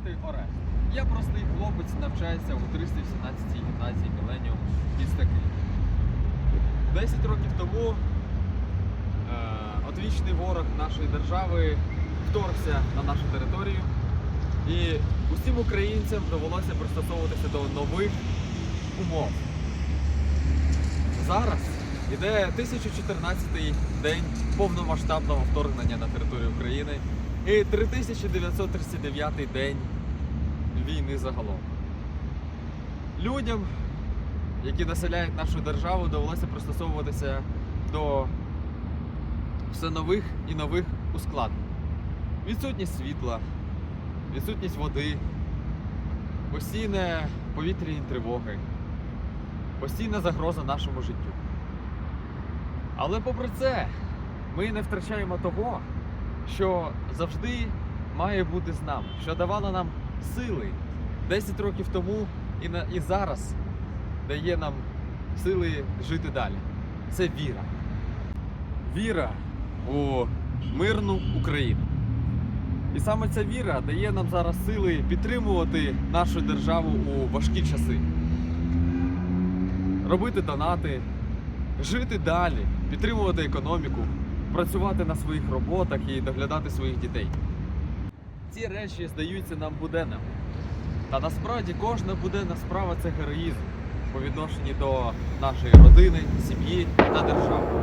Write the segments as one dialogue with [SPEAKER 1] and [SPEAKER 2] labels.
[SPEAKER 1] звати Орест. Я простий хлопець, навчаюся у 318-й гімназії Міленіум міста Київ. 10 років тому е, одвічний ворог нашої держави вторгся на нашу територію, і усім українцям довелося пристосовуватися до нових умов. Зараз іде 1014-й день повномасштабного вторгнення на територію України і 3939 день війни загалом. Людям, які населяють нашу державу, довелося пристосовуватися до все нових і нових ускладнень. Відсутність світла, відсутність води, постійне повітряні тривоги, постійна загроза нашому життю. Але попри це, ми не втрачаємо того, що завжди має бути з нами, що давало нам сили 10 років тому і, на, і зараз дає нам сили жити далі. Це віра. Віра у мирну Україну. І саме ця віра дає нам зараз сили підтримувати нашу державу у важкі часи. Робити донати, жити далі, підтримувати економіку, працювати на своїх роботах і доглядати своїх дітей. Ці речі здаються нам буденними. Та насправді кожна буденна справа це героїзм по відношенню до нашої родини, сім'ї та держави.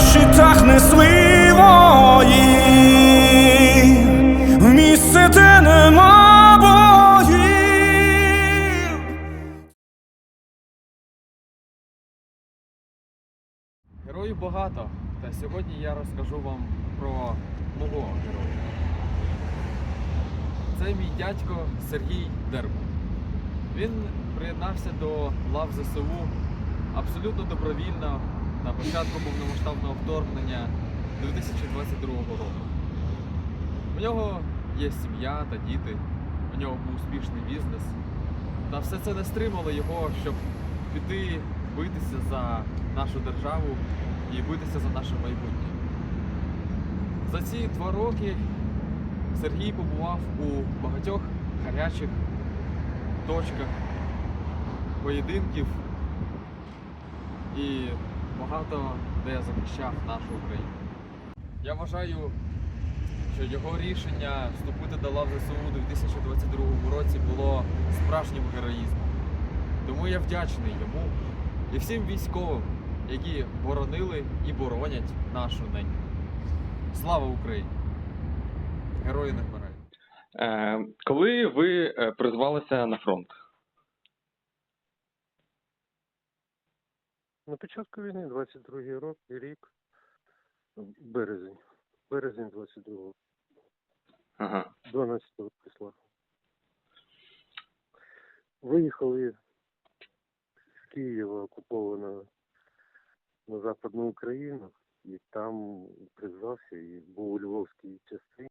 [SPEAKER 2] щитах несли вої, в місце, де нема.
[SPEAKER 1] Героїв багато, та сьогодні я розкажу вам про мого героя. Це мій дядько Сергій Дербу. Він приєднався до лав ЗСУ абсолютно добровільно на початку повномасштабного вторгнення 2022 року. У нього є сім'я та діти, у нього був успішний бізнес. Та все це не стримало його, щоб піти битися за нашу державу і битися за наше майбутнє. За ці два роки Сергій побував у багатьох гарячих точках поєдинків і багато де захищав нашу Україну. Я вважаю, що його рішення вступити до лав ЗСУ у 2022 році було справжнім героїзмом. Тому я вдячний йому і всім військовим, які боронили і боронять нашу неньку. Слава Україні! Герої не вмирають!
[SPEAKER 3] Е, коли ви е, призвалися на фронт?
[SPEAKER 4] На початку війни, 22-й рок, рік, березень. Березень 22-го,
[SPEAKER 3] Ага.
[SPEAKER 4] 12 числа. Виїхали з Києва, окупованого на Западну Україну, і там призвався і був у Львовській частині.